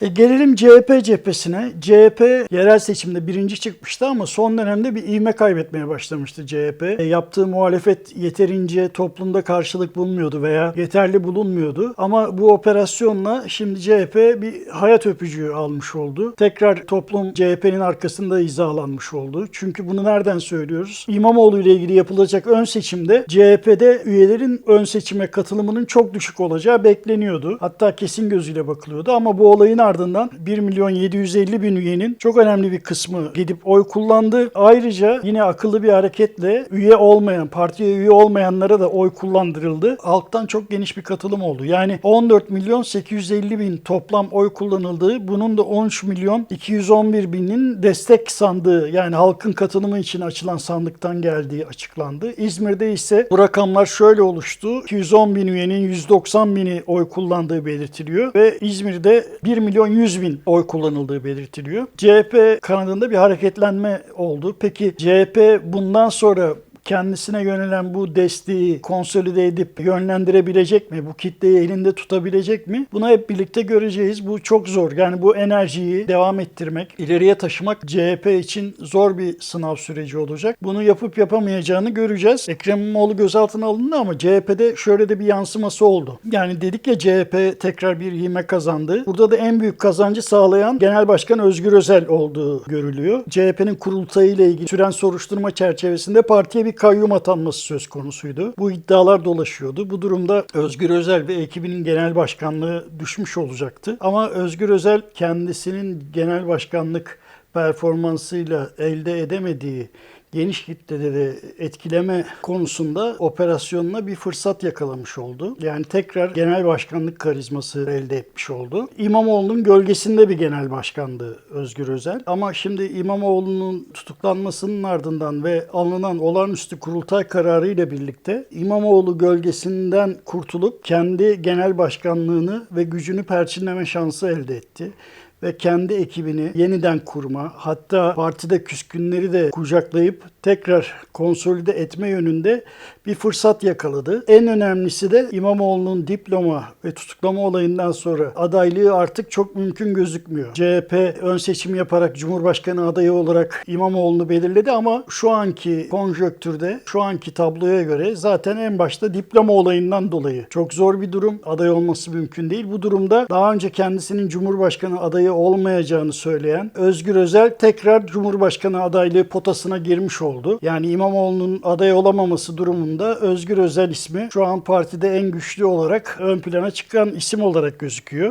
E gelelim CHP cephesine. CHP yerel seçimde birinci çıkmıştı ama son dönemde bir ivme kaybetmeye başlamıştı CHP. E, yaptığı muhalefet yeterince toplumda karşılık bulmuyordu veya yeterli bulunmuyordu. Ama bu operasyonla şimdi CHP bir hayat öpücüğü almış oldu. Tekrar toplum CHP'nin arkasında hizalanmış oldu. Çünkü bunu nereden söylüyoruz? İmamoğlu ile ilgili yapılacak ön seçimde CHP'de üyelerin ön seçime katılımının çok düşük olacağı bekleniyordu. Hatta kesin gözüyle bakılıyordu ama bu olayın ardından 1 milyon 750 bin üyenin çok önemli bir kısmı gidip oy kullandı. Ayrıca yine akıllı bir hareketle üye olmayan, partiye üye olmayanlara da oy kullandırıldı. Halktan çok geniş bir katılım oldu. Yani 14 milyon 850 bin toplam oy kullanıldığı, bunun da 13 milyon 211 binin destek sandığı yani halkın katılımı için açılan sandıktan geldiği açıklandı. İzmir'de ise bu rakamlar şöyle oluştu. 210 bin üyenin 190 bini oy kullandığı belirtiliyor ve İzmir'de 1 milyon 100 bin oy kullanıldığı belirtiliyor. CHP kanadında bir hareketlenme oldu. Peki CHP bundan sonra kendisine yönelen bu desteği konsolide edip yönlendirebilecek mi? Bu kitleyi elinde tutabilecek mi? Bunu hep birlikte göreceğiz. Bu çok zor. Yani bu enerjiyi devam ettirmek, ileriye taşımak CHP için zor bir sınav süreci olacak. Bunu yapıp yapamayacağını göreceğiz. Ekrem İmamoğlu gözaltına alındı ama CHP'de şöyle de bir yansıması oldu. Yani dedik ya CHP tekrar bir ivme kazandı. Burada da en büyük kazancı sağlayan Genel Başkan Özgür Özel olduğu görülüyor. CHP'nin kurultayı ile ilgili süren soruşturma çerçevesinde partiye bir kayyum atanması söz konusuydu. Bu iddialar dolaşıyordu. Bu durumda Özgür Özel ve ekibinin genel başkanlığı düşmüş olacaktı. Ama Özgür Özel kendisinin genel başkanlık performansıyla elde edemediği geniş kitleleri etkileme konusunda operasyonuna bir fırsat yakalamış oldu. Yani tekrar genel başkanlık karizması elde etmiş oldu. İmamoğlu'nun gölgesinde bir genel başkandı Özgür Özel. Ama şimdi İmamoğlu'nun tutuklanmasının ardından ve alınan olağanüstü kurultay kararı ile birlikte İmamoğlu gölgesinden kurtulup kendi genel başkanlığını ve gücünü perçinleme şansı elde etti ve kendi ekibini yeniden kurma, hatta partide küskünleri de kucaklayıp tekrar konsolide etme yönünde bir fırsat yakaladı. En önemlisi de İmamoğlu'nun diploma ve tutuklama olayından sonra adaylığı artık çok mümkün gözükmüyor. CHP ön seçim yaparak Cumhurbaşkanı adayı olarak İmamoğlu'nu belirledi ama şu anki konjöktürde, şu anki tabloya göre zaten en başta diploma olayından dolayı çok zor bir durum. Aday olması mümkün değil. Bu durumda daha önce kendisinin Cumhurbaşkanı adayı olmayacağını söyleyen Özgür Özel tekrar Cumhurbaşkanı adaylığı potasına girmiş oldu. Yani İmamoğlu'nun aday olamaması durumunda Özgür Özel ismi şu an partide en güçlü olarak ön plana çıkan isim olarak gözüküyor.